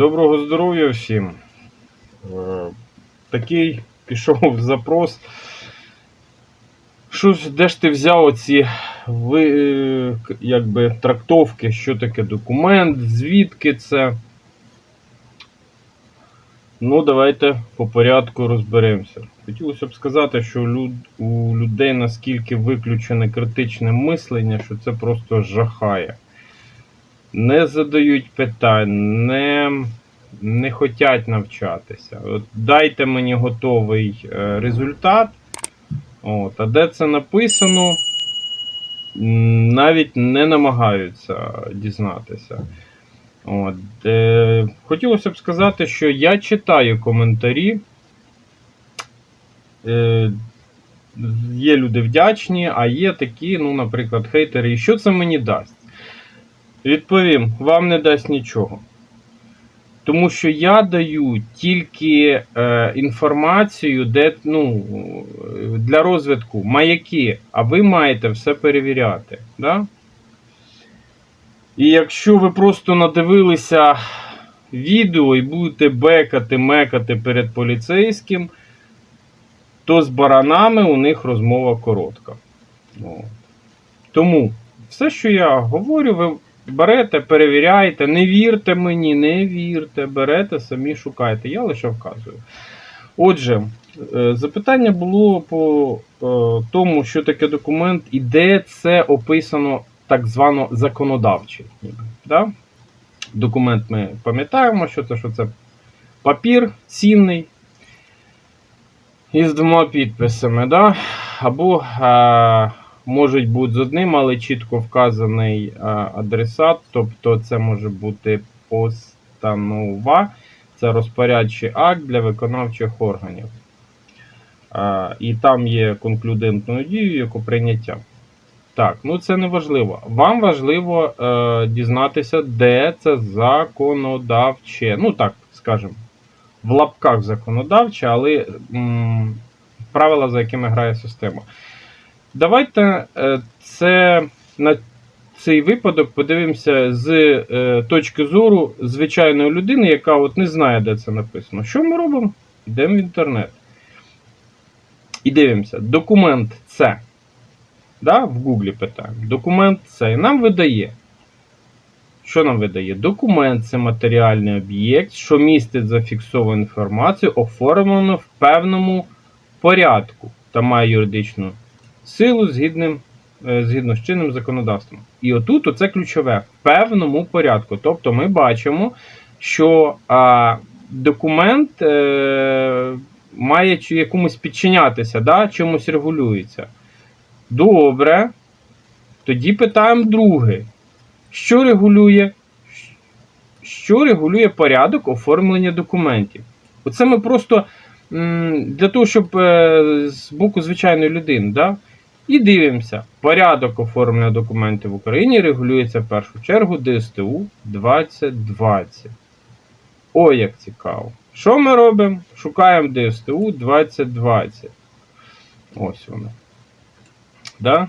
Доброго здоров'я всім. Е, Такий пішов запрос. Що де ж ти взяв оці ви, е, якби, трактовки, що таке документ, звідки це? Ну, давайте по порядку розберемося. Хотілося б сказати, що люд, у людей наскільки виключене критичне мислення, що це просто жахає не задають питань, не, не хочуть навчатися. От дайте мені готовий е, результат. От, а де це написано, навіть не намагаються дізнатися. От, е, хотілося б сказати, що я читаю коментарі. Е, є люди вдячні, а є такі, ну, наприклад, хейтери. І що це мені дасть? Відповім, вам не дасть нічого. Тому що я даю тільки е, інформацію, де ну, для розвитку маяки, а ви маєте все перевіряти. Да? І якщо ви просто надивилися відео і будете бекати, мекати перед поліцейським, то з баранами у них розмова коротка. Тому все, що я говорю, ви берете, перевіряєте, не вірте мені, не вірте, берете, самі шукайте. Я лише вказую. Отже, е, запитання було по е, тому, що таке документ і де це описано так звано законодавчий. ніби, Да? Документ ми пам'ятаємо, що це, що це папір цінний із двома підписами. Да? Або е, можуть бути з одним, але чітко вказаний е, адресат, тобто це може бути постанова, це розпорядчий акт для виконавчих органів. Е, І там є конклюдентною дією, як у прийняття. Так, ну це не важливо. Вам важливо е, дізнатися, де це законодавче. Ну так, скажемо, в лапках законодавче, але м, правила, за якими грає система. Давайте е, це на цей випадок подивимося з е, точки зору звичайної людини, яка от не знає, де це написано. Що ми робимо? Йдемо в інтернет. І дивимося. Документ це. Да? В Гуглі питаємо. Документ це. І нам видає. Що нам видає? Документ це матеріальний об'єкт, що містить зафіксовану інформацію, оформлену в певному порядку та має юридичну силу згідним, е, згідно з чинним законодавством. І отут оце ключове в певному порядку. Тобто ми бачимо, що а, документ е, має якомусь підчинятися, да, чомусь регулюється. Добре. Тоді питаємо друге. Що регулює? Що регулює порядок оформлення документів? Оце ми просто для того, щоб е, з боку звичайної людини, да? І дивимося. Порядок оформлення документів в Україні регулюється в першу чергу ДСТУ 2020. О, як цікаво. Що ми робимо? Шукаємо ДСТУ 2020. Ось воно. Да?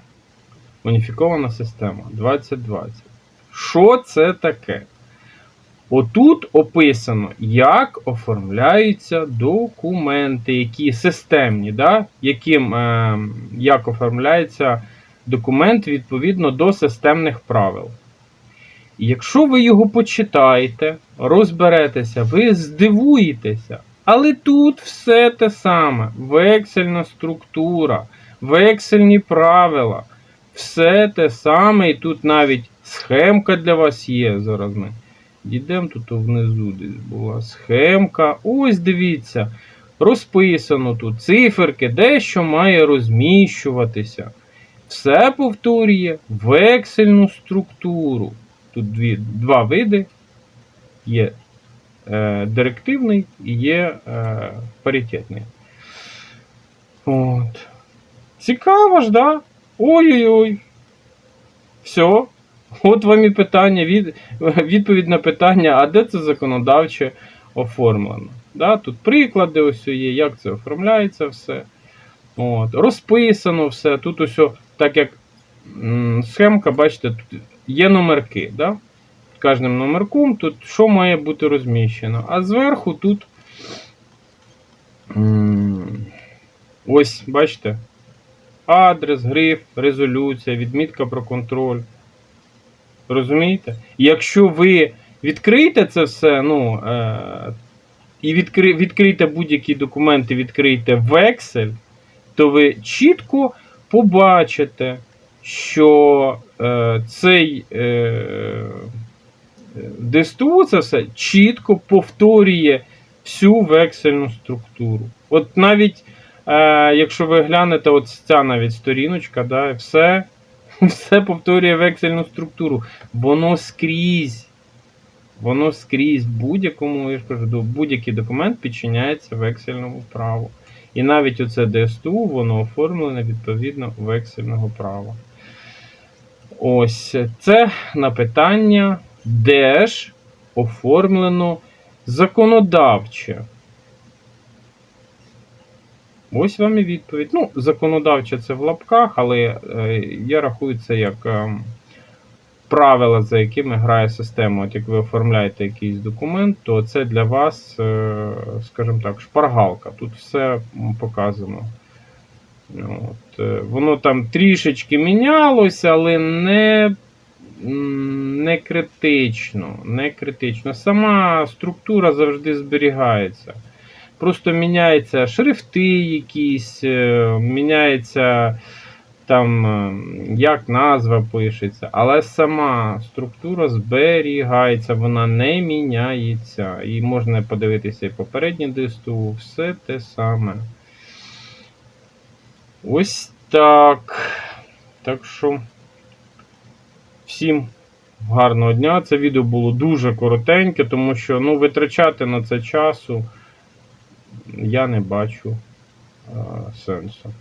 Уніфікована система 2020. Що це таке? Отут описано, як оформляються документи, які системні, да? яким, е, як оформляється документ відповідно до системних правил. І якщо ви його почитаєте, розберетеся, ви здивуєтеся. Але тут все те саме: вексельна структура, вексельні правила, все те саме, і тут навіть схемка для вас є. Зараз ми дійдемо тут внизу десь була схемка. Ось дивіться, розписано тут циферки, дещо має розміщуватися. Все повторює вексельну структуру. Тут дві, два види. Є е, директивний і є е, паритетний. От. Цікаво ж, да? Ой-ой-ой. Все. От вам і питання, від, відповідь на питання, а де це законодавче оформлено? Да? Тут приклади ось є, як це оформляється все. От. Розписано все. Тут ось, так як схемка, бачите, тут є номерки. Да? кожним номерком, тут що має бути розміщено. А зверху тут. Ось, бачите? Адрес, гриф, резолюція, відмітка про контроль. Розумієте? Якщо ви відкриєте це все, ну, е, і відкри, відкриєте будь-які документи, відкриєте в Excel, то ви чітко побачите, що е, цей е, ДСТУ це все чітко повторює всю вексельну структуру. От навіть е, якщо ви глянете, от ця навіть сторіночка, да, все, все повторює вексельну структуру. Воно скрізь. Воно скрізь будь-якому, я ж кажу, будь-який документ підчиняється вексельному праву. І навіть оце ДСТУ, воно оформлене відповідно вексельного права. Ось це на питання, де ж оформлено законодавче. Ось вам і відповідь. Ну, законодавче це в лапках, але е, я рахую це як е, правила, за якими грає система. От як ви оформляєте якийсь документ, то це для вас, е, скажімо так, шпаргалка. Тут все показано. От, воно там трішечки мінялося, але не, не критично. Не критично. Сама структура завжди зберігається. Просто міняються шрифти якісь, е, міняється там, е, як назва пишеться, але сама структура зберігається, вона не міняється. І можна подивитися і попереднє ДСТУ, все те саме. Ось так. Так що всім гарного дня. Це відео було дуже коротеньке, тому що ну, витрачати на це часу я не бачу а, сенсу.